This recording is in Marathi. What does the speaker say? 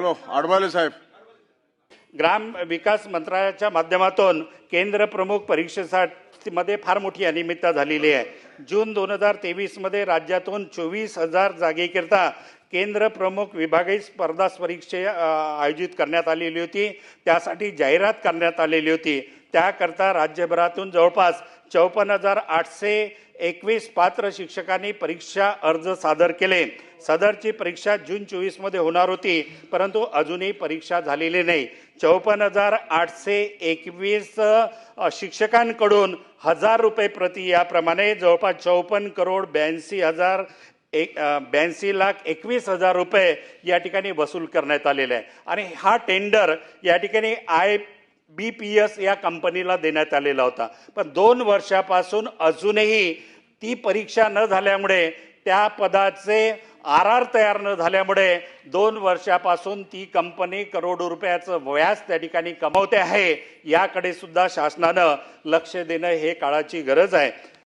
बोलो आडवाले साहेब. ग्राम विकास मंत्रालयाच्या माध्यमातून केंद्र प्रमुख परीक्षेसाठी मध्ये फार मोठी अनियमितता झालेली आहे. जून दोन हजार तेवीसमध्ये राज्यातून चोवीस हजार जागेकरिता केंद्र प्रमुख विभागीय स्पर्धा परीक्षे आयोजित करण्यात आलेली होती. त्यासाठी जाहिरात करण्यात आलेली होती. त्याकरता राज्यभरातून जवळपास चौपन्न हजार आठशे एकवीस पात्र शिक्षकांनी परीक्षा अर्ज सादर केले. सदरची परीक्षा जून चोवीसमध्ये होणार होती परंतु अजूनही परीक्षा झालेली नाही. चौपन्न हजार आठशे एकवीस शिक्षकांकडून हजार रुपये प्रति याप्रमाणे जवळपास चौपन्न करोड ब्याऐंशी हजार एक ब्याऐंशी लाख एकवीस हजार रुपये या ठिकाणी वसूल करण्यात आलेले आहे. आणि हा टेंडर या ठिकाणी आय बी पी एस या कंपनीला देण्यात आलेला होता. पण दोन वर्षापासून अजूनही ती परीक्षा न झाल्यामुळे त्या पदाचे आर आर तयार न झाल्यामुळे दोन वर्षापासून ती कंपनी करोडो रुपयाचं व्याज त्या ठिकाणी कमवते आहे. याकडे सुद्धा शासनानं लक्ष देणं हे काळाची गरज आहे.